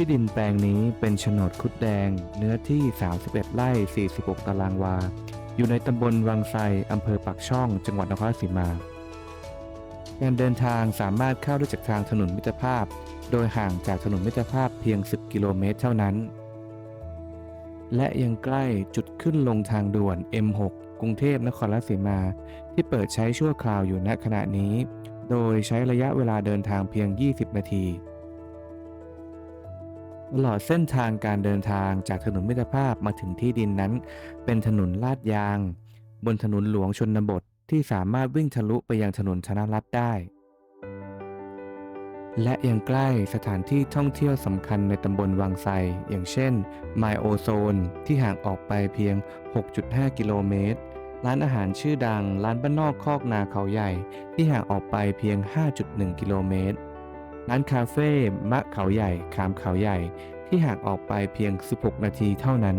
ที่ดินแปลงนี้เป็นโฉนดคุดแดง เนื้อที่ 31 ไร่ 46 ตารางวา อยู่ในตำบลวังไซอำเภอปักช่อง จังหวัดนครราชสีมา การเดินทางสามารถเข้าได้จากทางถนนมิตรภาพ โดยห่างจากถนนมิตรภาพเพียง 10 กิโลเมตรเท่านั้น และยังใกล้จุดขึ้นลงทางด่วน M6 กรุงเทพนครราชสีมา ที่เปิดใช้ชั่วคราวอยู่ณขณะนี้ โดยใช้ระยะเวลาเดินทางเพียง 20 นาที ตลอดเส้นทางการเดินทางจากถนนมิตรภาพมาถึงที่ดินนั้น เป็นถนนลาดยาง บนถนนหลวงชนบทที่สามารถวิ่งทะลุไปยังถนนชนะรัฐได้ และยังใกล้สถานที่ท่องเที่ยวสำคัญในตำบลวังไซอย่างเช่นไมโอโซนที่ห่างออกไปเพียง 6.5 กิโลเมตร ร้านอาหารชื่อดังร้านบ้านนอกคอกนาเขาใหญ่ที่ห่างออกไปเพียง 5.1 กิโลเมตร ร้านคาเฟ่มะเขาใหญ่ขามเขาใหญ่ ที่ห่างออกไปเพียง 16 นาทีเท่านั้น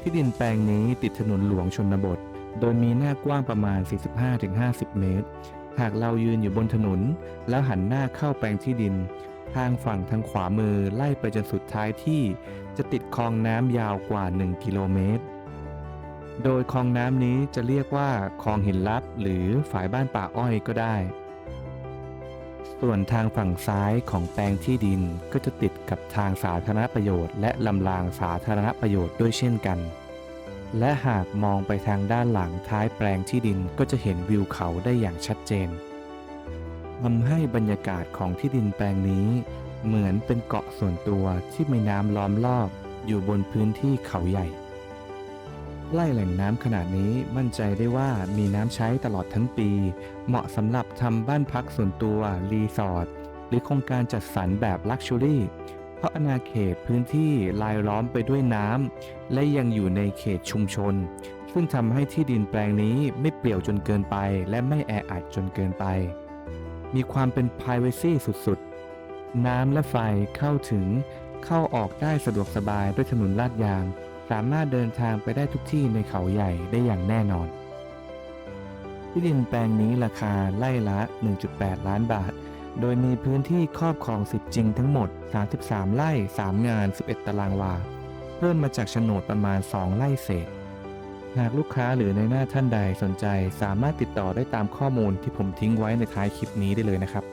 ที่ดินแปลงนี้ติดถนนหลวงชนบท โดยมีหน้ากว้างประมาณ 45-50 เมตร หากเรายืนอยู่บนถนน แล้วหันหน้าเข้าแปลงที่ดิน ทางฝั่งทางขวามือไล่ไปจนสุดท้ายที่ จะติดคลองน้ำยาวกว่า 1 กิโลเมตรโดยคลองน้ำนี้จะเรียกว่าคลองหินลับหรือฝายบ้านป่าอ้อยก็ได้ ส่วนทางฝั่งซ้ายของแปลงที่ดินก็จะติดกับทางสาธารณประโยชน์ และลำรางสาธารณประโยชน์ด้วยเช่นกัน และหากมองไปทางด้านหลังท้ายแปลงที่ดินก็จะเห็นวิวเขาได้อย่างชัดเจนทำให้บรรยากาศของที่ดินแปลงนี้ เหมือนเป็นเกาะส่วนตัวที่มีน้ำล้อมรอบอยู่บนพื้นที่เขาใหญ่ ไล่แหล่งน้ำขนาดนี้มั่นใจได้ว่ามีน้ำใช้ตลอดทั้งปี เหมาะสำหรับทำบ้านพักส่วนตัว รีสอร์ทหรือโครงการจัดสรรแบบลักชัวรี่เพราะอาณาเขตพื้นที่ลายล้อมไปด้วยน้ำและยังอยู่ในเขตชุมชน ซึ่งทำให้ที่ดินแปลงนี้ไม่เปลี่ยวจนเกินไป และไม่แออัดจนเกินไป มีความเป็น p r i เวซีสุดๆ น้ำและไฟเข้าถึงเข้าออกได้สะดวกสบายด้วยถนนลาดยาง สามารถเดินทางไปได้ทุกที่ในเขาใหญ่ได้อย่างแน่นอน ที่ดินแปลงนี้ราคาไล่ละ 1.8 ล้านบาท โดยมีพื้นที่ครอบครองสิทธิ์จริงทั้งหมด 33 ไร่ 3 งาน 11 ตารางวา เพิ่มมาจากโฉนดประมาณ 2 ไร่เศษ หากลูกค้าหรือในหน้าท่านใดสนใจสามารถติดต่อได้ตามข้อมูลที่ผมทิ้งไว้ในท้ายคลิปนี้ได้เลยนะครับ